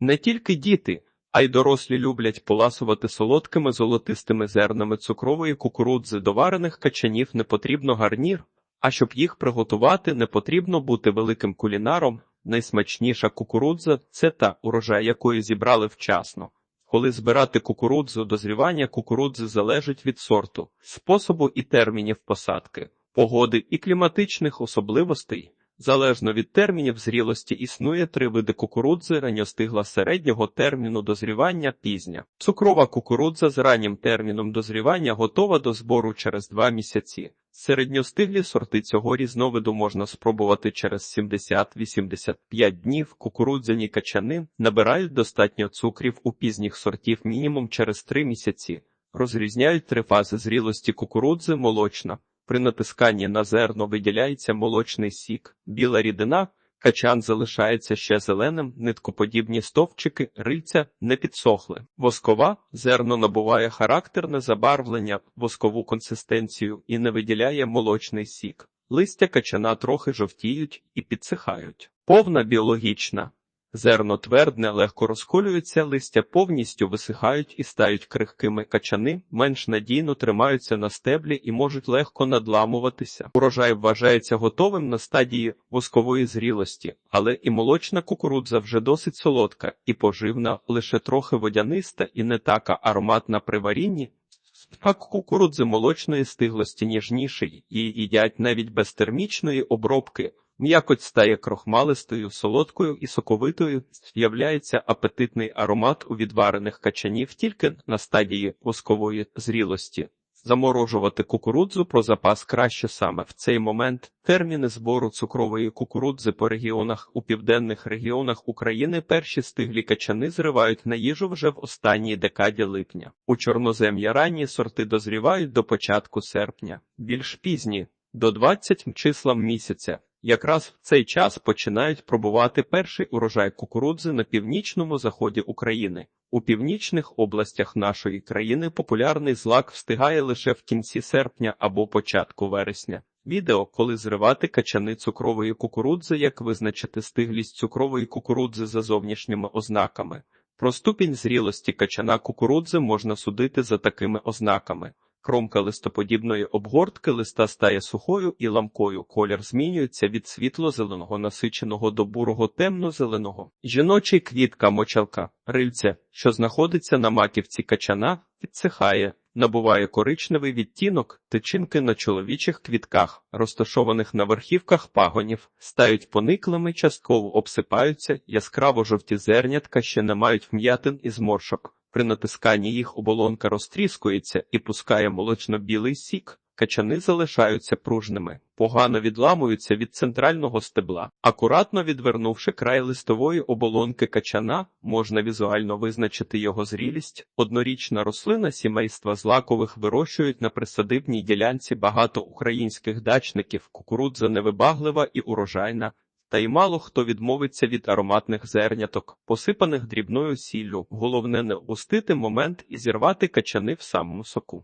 Не тільки діти, а й дорослі люблять поласувати солодкими золотистими зернами цукрової кукурудзи до варених качанів не потрібно гарнір, а щоб їх приготувати, не потрібно бути великим кулінаром. Найсмачніша кукурудза це та урожай, якої зібрали вчасно. Коли збирати кукурудзу, дозрівання кукурудзи залежить від сорту, способу і термінів посадки, погоди і кліматичних особливостей. Залежно від термінів зрілості існує три види кукурудзи ранньостигла середнього терміну дозрівання пізня. Цукрова кукурудза з раннім терміном дозрівання готова до збору через два місяці. Середньостиглі сорти цього різновиду можна спробувати через 70-85 днів. Кукурудзяні качани набирають достатньо цукрів у пізніх сортів мінімум через 3 місяці. Розрізняють три фази зрілості кукурудзи молочна. При натисканні на зерно виділяється молочний сік, біла рідина, качан залишається ще зеленим, ниткоподібні стовпчики, рильця не підсохли. Воскова зерно набуває характерне забарвлення, воскову консистенцію і не виділяє молочний сік. Листя качана трохи жовтіють і підсихають. Повна біологічна. Зерно твердне, легко розколюється, листя повністю висихають і стають крихкими качани, менш надійно тримаються на стеблі і можуть легко надламуватися. Урожай вважається готовим на стадії воскової зрілості, але і молочна кукурудза вже досить солодка і поживна, лише трохи водяниста і не така ароматна при варінні. Смак кукурудзи молочної стиглості ніжніший, її їдять навіть без термічної обробки. М'якоть стає крохмалистою, солодкою і соковитою, з'являється апетитний аромат у відварених качанів тільки на стадії воскової зрілості. Заморожувати кукурудзу про запас краще саме в цей момент. Терміни збору цукрової кукурудзи по регіонах у південних регіонах України перші стиглі качани зривають на їжу вже в останній декаді липня. У чорнозем'я ранні сорти дозрівають до початку серпня, більш пізні до 20 числам місяця. Якраз в цей час починають пробувати перший урожай кукурудзи на північному заході України. У північних областях нашої країни популярний злак встигає лише в кінці серпня або початку вересня. Відео, коли зривати качани цукрової кукурудзи, як визначити стиглість цукрової кукурудзи за зовнішніми ознаками. Про ступінь зрілості качана кукурудзи можна судити за такими ознаками. Кромка листоподібної обгортки листа стає сухою і ламкою. Колір змінюється від світло-зеленого насиченого до бурого темно-зеленого. Жіночий квітка мочалка, рильця, що знаходиться на маківці качана, підсихає, набуває коричневий відтінок, тичинки на чоловічих квітках, розташованих на верхівках пагонів, стають пониклими, частково обсипаються, яскраво жовті зернятка ще не мають вм'ятин і зморшок. При натисканні їх оболонка розтріскується і пускає молочно-білий сік. Качани залишаються пружними, погано відламуються від центрального стебла. Акуратно відвернувши край листової оболонки качана, можна візуально визначити його зрілість. Однорічна рослина сімейства злакових вирощують на присадибній ділянці багато українських дачників. Кукурудза невибаглива і урожайна. Та й мало хто відмовиться від ароматних зерняток, посипаних дрібною сіллю. Головне не упустити момент і зірвати качани в самому соку.